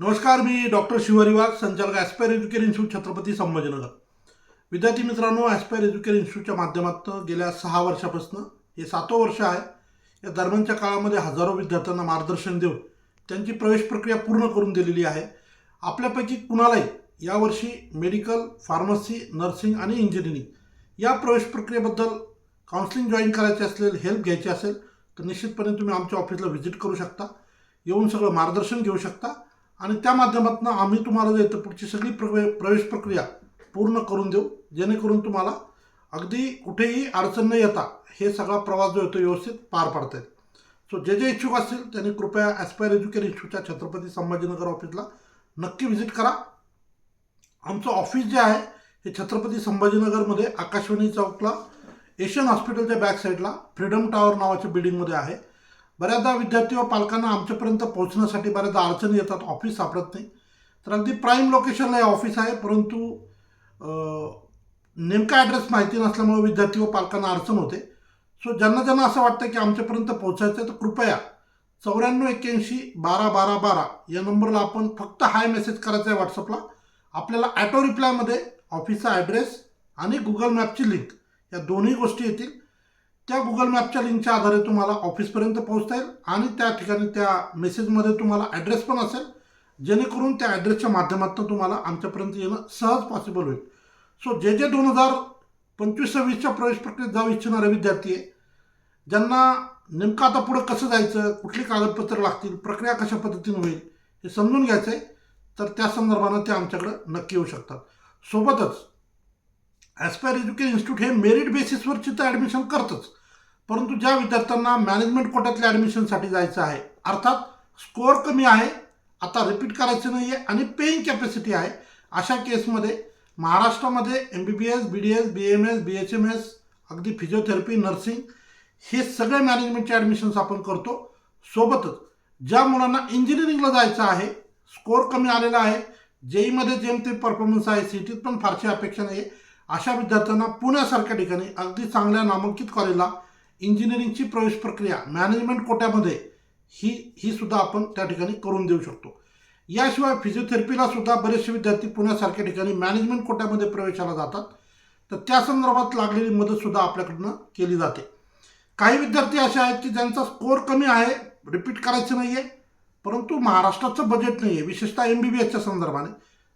नमस्कार मी डॉक्टर शिवहरिवास संचालक Aspire Education Institute Chhatrapati Sambhajinagar. विद्यार्थी मित्रांनो ॲस्पायर एज्युकेशन इन्स्टिट्यूटच्या माध्यमातून गेल्या सहा वर्षापासून हे सातवं वर्ष आहे. या दरम्यानच्या काळामध्ये हजारो विद्यार्थ्यांना मार्गदर्शन देऊन त्यांची प्रवेश प्रक्रिया पूर्ण करून दिलेली आहे. आपल्यापैकी कुणालाही यावर्षी मेडिकल फार्मसी नर्सिंग आणि इंजिनिअरिंग या प्रवेश प्रक्रियेबद्दल काउन्सिलिंग जॉईन करायचे असेल हेल्प घ्यायची असेल तर निश्चितपणे तुम्ही आमच्या ऑफिसला व्हिजिट करू शकता. येऊन सगळं मार्गदर्शन घेऊ शकता. आणि त्या माध्यमातून आम्ही तुम्हाला जे पुढची सगळी प्रवे प्रवेश प्रक्रिया पूर्ण करून देऊ. जेणेकरून तुम्हाला अगदी कुठेही अडचण न येता हे सगळा प्रवास जो येतो व्यवस्थित पार पाडता येईल. सो जे जे इच्छुक असतील त्यांनी कृपया ॲस्पायर एज्युकेशन इन्स्टिट्यूटच्या छत्रपती संभाजीनगर ऑफिसला नक्की व्हिजिट करा. आमचं ऑफिस जे आहे हे छत्रपती संभाजीनगरमध्ये आकाशवाणी चौकला एशियन हॉस्पिटलच्या बॅक साईडला फ्रीडम टॉवर नावाच्या बिल्डिंगमध्ये आहे. बऱ्याचदा विद्यार्थी व पालकांना आमच्यापर्यंत पोहोचण्यासाठी बऱ्याचदा अडचणी येतात ऑफिस सापडत नाही. तर अगदी प्राईम लोकेशनला हे ऑफिस आहे परंतु नेमका ॲड्रेस माहिती नसल्यामुळे विद्यार्थी व पालकांना अडचण होते. सो ज्यांना ज्यांना असं वाटतं की आमच्यापर्यंत पोहोचायचं आहे तर कृपया चौऱ्याण्णव एक्क्याऐंशी बारा बारा बारा या नंबरला आपण फक्त हाय मेसेज करायचा आहे व्हॉट्सअपला आपल्याला ॲटो रिप्लायमध्ये ऑफिसचा ॲड्रेस आणि गुगल मॅपची लिंक या दोन्ही गोष्टी येतील. त्या गुगल मॅपच्या लिंकच्या आधारे तुम्हाला ऑफिसपर्यंत पोहोचता येईल आणि त्या ठिकाणी त्या मेसेजमध्ये तुम्हाला ॲड्रेस पण असेल. जेणेकरून त्या ॲड्रेसच्या माध्यमातून तुम्हाला आमच्यापर्यंत येणं सहज पॉसिबल होईल. सो जे जे दोन हजार पंचवीस सव्वीसच्या प्रवेश प्रक्रियेत जाऊ इच्छिणारे विद्यार्थी आहे ज्यांना नेमकं आता पुढं कसं जायचं कुठली कागदपत्रं लागतील प्रक्रिया कशा पद्धतीने होईल हे समजून घ्यायचं आहे तर त्या संदर्भानं ते आमच्याकडं नक्की येऊ शकतात. सोबतच ॲस्पायर एज्युकेशन इन्स्टिट्यूट हे मेरिट बेसिसवरची तर ॲडमिशन करतंच. परंतु ज्या विद्यार्थ्यांना मॅनेजमेंट कोट्यातल्या ॲडमिशनसाठी जायचं आहे अर्थात स्कोअर कमी आहे आता रिपीट करायचं नाही आहे आणि पेईंग कॅपॅसिटी आहे अशा केसमध्ये महाराष्ट्रामध्ये M B B S B D S B M S B H M S अगदी फिजिओथेरपी नर्सिंग हे सगळे मॅनेजमेंटचे ॲडमिशन्स आपण करतो. सोबतच ज्या मुलांना इंजिनिअरिंगला जायचं आहे स्कोअर कमी आलेला आहे जेईमध्ये जेमते परफॉर्मन्स आहे सिटीत पण फारशी अपेक्षा नाही आहे अशा विद्यार्थ्यांना पुण्यासारख्या ठिकाणी अगदी चांगल्या नामांकित कॉलेजला इंजिनिअरिंगची प्रवेश प्रक्रिया मॅनेजमेंट कोट्यामध्ये ही ही सुद्धा आपण त्या ठिकाणी करून देऊ शकतो. याशिवाय फिजिओथेरपीला सुद्धा बरेचसे विद्यार्थी पुण्यासारख्या ठिकाणी मॅनेजमेंट कोट्यामध्ये प्रवेशाला जातात. तर त्या संदर्भात लागलेली मदतसुद्धा आपल्याकडनं केली जाते. काही विद्यार्थी असे आहेत की ज्यांचा स्कोअर कमी आहे रिपीट करायचं नाही आहे परंतु महाराष्ट्राचं बजेट नाही आहे विशेषतः एम बी बी एसच्या संदर्भाने.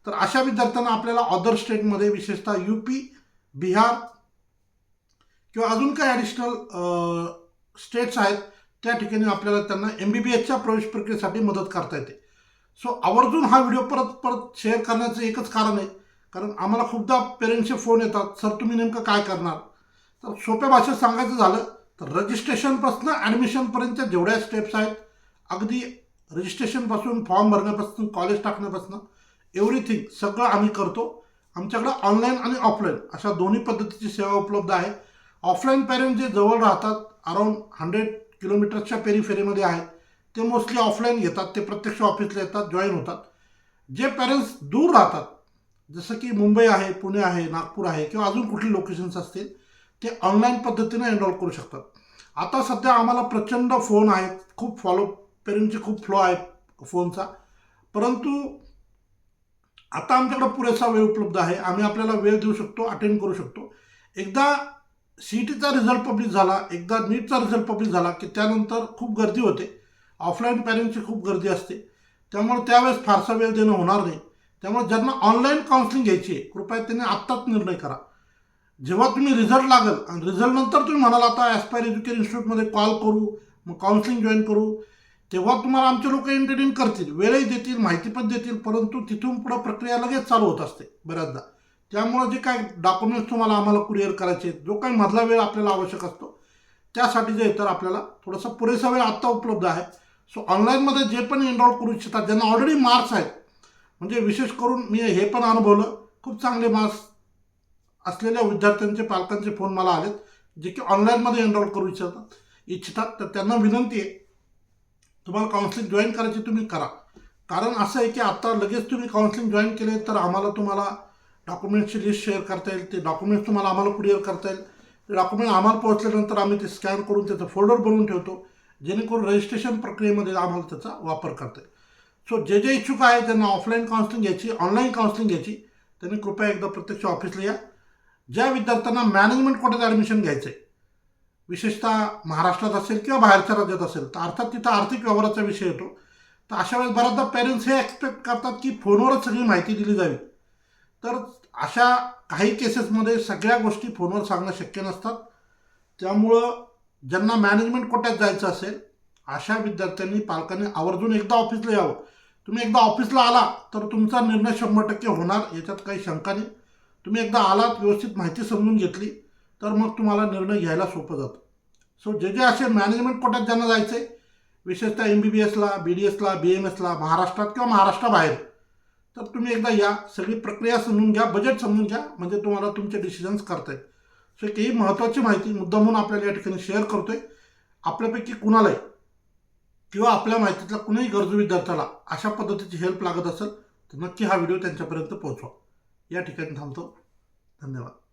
तर अशा विद्यार्थ्यांना आपल्याला अदर स्टेटमध्ये विशेषतः यू पी बिहार किंवा अजून काही ॲडिशनल स्टेट्स आहेत त्या ठिकाणी आपल्याला त्यांना एम बी बी एसच्या प्रवेश प्रक्रियेसाठी मदत करता येते. सो आवर्जून हा व्हिडिओ परत परत शेअर करण्याचं एकच कारण आहे. कारण आम्हाला खूपदा पेरेंट्सचे फोन येतात सर तुम्ही नेमकं काय करणार? तर सोप्या भाषेत सांगायचं झालं तर रजिस्ट्रेशनपासून ॲडमिशनपर्यंतच्या जेवढ्या स्टेप्स आहेत अगदी रजिस्ट्रेशनपासून फॉर्म भरण्यापासून कॉलेज टाकण्यापासून एव्हरीथिंग सगळं आम्ही करतो. आमच्याकडं ऑनलाईन आणि ऑफलाईन अशा दोन्ही पद्धतीची सेवा उपलब्ध आहे. ऑफलाईन पेरेंट जे जवळ राहतात अराऊंड हंड्रेड किलोमीटरच्या पेरीफेरीमध्ये आहेत ते मोस्टली ऑफलाईन येतात ते प्रत्यक्ष ऑफिसला येतात जॉईन होतात. जे पेरेंट्स दूर राहतात जसं की मुंबई आहे पुणे आहे नागपूर आहे किंवा अजून कुठली लोकेशन्स असतील ते ऑनलाईन पद्धतीने एनरोल करू शकतात. आता सध्या आम्हाला प्रचंड फोन आहेत खूप फॉलो पेरेंटचे खूप फ्लो आहे फोनचा. परंतु आता आमच्याकडे पुरेसा वेळ उपलब्ध आहे आम्ही आपल्याला वेळ देऊ शकतो अटेंड करू शकतो. एकदा सी टीचा रिझल्ट पब्लिश झाला. एकदा नीटचा रिझल्ट पब्लिश झाला की त्यानंतर खूप गर्दी होते. ऑफलाईन पॅरेंटची खूप गर्दी असते. त्यामुळे त्यावेळेस फारसा वेळ देणं होणार नाही. त्यामुळे ज्यांना ऑनलाईन काउन्सिलिंग घ्यायची आहे कृपया त्यांनी आत्ताच निर्णय करा. जेव्हा तुम्ही रिझल्ट लागेल आणि रिझल्टनंतर तुम्ही म्हणाल आता ॲस्पायर एज्युकेशन इन्स्टिट्यूटमध्ये कॉल करू मग काउन्सिलिंग जॉईन करू. तेव्हा तुम्हाला आमचे लोक एंटरटेन करतील वेळही देतील माहिती पण देतील परंतु तिथून पुढं प्रक्रिया लगेच चालू होत असते बऱ्याचदा. त्यामुळं जे काय डॉक्युमेंट्स तुम्हाला आम्हाला कुरिअर करायचे आहेत जो काही मधला वेळ आपल्याला आवश्यक असतो त्यासाठी जे तर आपल्याला थोडासा पुरेसा वेळ आत्ता उपलब्ध आहे. सो ऑनलाईनमध्ये जे पण एनरोल करू इच्छितात ज्यांना ऑलरेडी मार्क्स आहेत म्हणजे विशेष करून मी हे पण अनुभवलं खूप चांगले मार्क्स असलेल्या विद्यार्थ्यांचे पालकांचे फोन मला आलेत जे की ऑनलाईनमध्ये एनरोल करू इच्छितात इच्छितात तर त्यांना विनंती आहे तुम्हाला काउन्सिलिंग जॉईन करायची तुम्ही करा. कारण असं आहे की आत्ता लगेच तुम्ही काउन्सिलिंग जॉईन केले तर आम्हाला तुम्हाला डॉक्युमेंटची लिस्ट शेअर करता येईल ते डॉक्युमेंट्स तुम्हाला आम्हाला कुरिअर करता येईल. डॉक्युमेंट आम्हाला पोहोचल्यानंतर आम्ही ते स्कॅन करून त्याचं फोल्डर बनवून ठेवतो. जेणेकरून रजिस्ट्रेशन प्रक्रियेमध्ये आम्हाला त्याचा वापर करता येईल. सो जे जे इच्छुक आहे त्यांना ऑफलाईन काउन्सिलिंग घ्यायची ऑनलाईन काउन्सिलिंग घ्यायची. त्यांनी कृपया एकदा प्रत्यक्ष ऑफिसला या. ज्या विद्यार्थ्यांना मॅनेजमेंट कोट्यात ॲडमिशन घ्यायचं आहे विशेषतः महाराष्ट्रात असेल किंवा बाहेरच्या राज्यात असेल तर अर्थात तिथं आर्थिक व्यवहाराचा विषय येतो. तर अशा वेळेस बऱ्याचदा पेरेंट्स हे एक्सपेक्ट करतात की फोनवरच सगळी माहिती दिली जावी. तर अशा काही केसेसमध्ये सगळ्या गोष्टी फोनवर सांगणं शक्य नसतात. त्यामुळं ज्यांना मॅनेजमेंट कोट्यात जायचं असेल अशा विद्यार्थ्यांनी पालकांनी आवर्जून एकदा ऑफिसला यावं. तुम्ही एकदा ऑफिसला आला तर तुमचा निर्णय शंभर टक्के होणार याच्यात काही शंका नाही. तुम्ही एकदा आलात व्यवस्थित माहिती समजून घेतली तर मग तुम्हाला निर्णय घ्यायला सोपं जातं. सो जे जे असे मॅनेजमेंट कोट्यात ज्यांना जायचं आहे विशेषतः एम बी बी एसला बी डी एसला बी एम एसला महाराष्ट्रात किंवा महाराष्ट्राबाहेर तर तुम्ही एकदा या सगळी प्रक्रिया समजून घ्या बजेट समजून घ्या म्हणजे तुम्हाला तुमचे डिसिजन्स करता येईल सो काही महत्त्वाची माहिती मुद्दा म्हणून आपल्याला या ठिकाणी शेअर करतोय. आपल्यापैकी कुणालाही किंवा आपल्या माहितीतल्या कुणीही गरजू विद्यार्थ्याला अशा पद्धतीची हेल्प लागत असेल तर नक्की हा व्हिडिओ त्यांच्यापर्यंत पोहोचवा. या ठिकाणी थांबतो. धन्यवाद.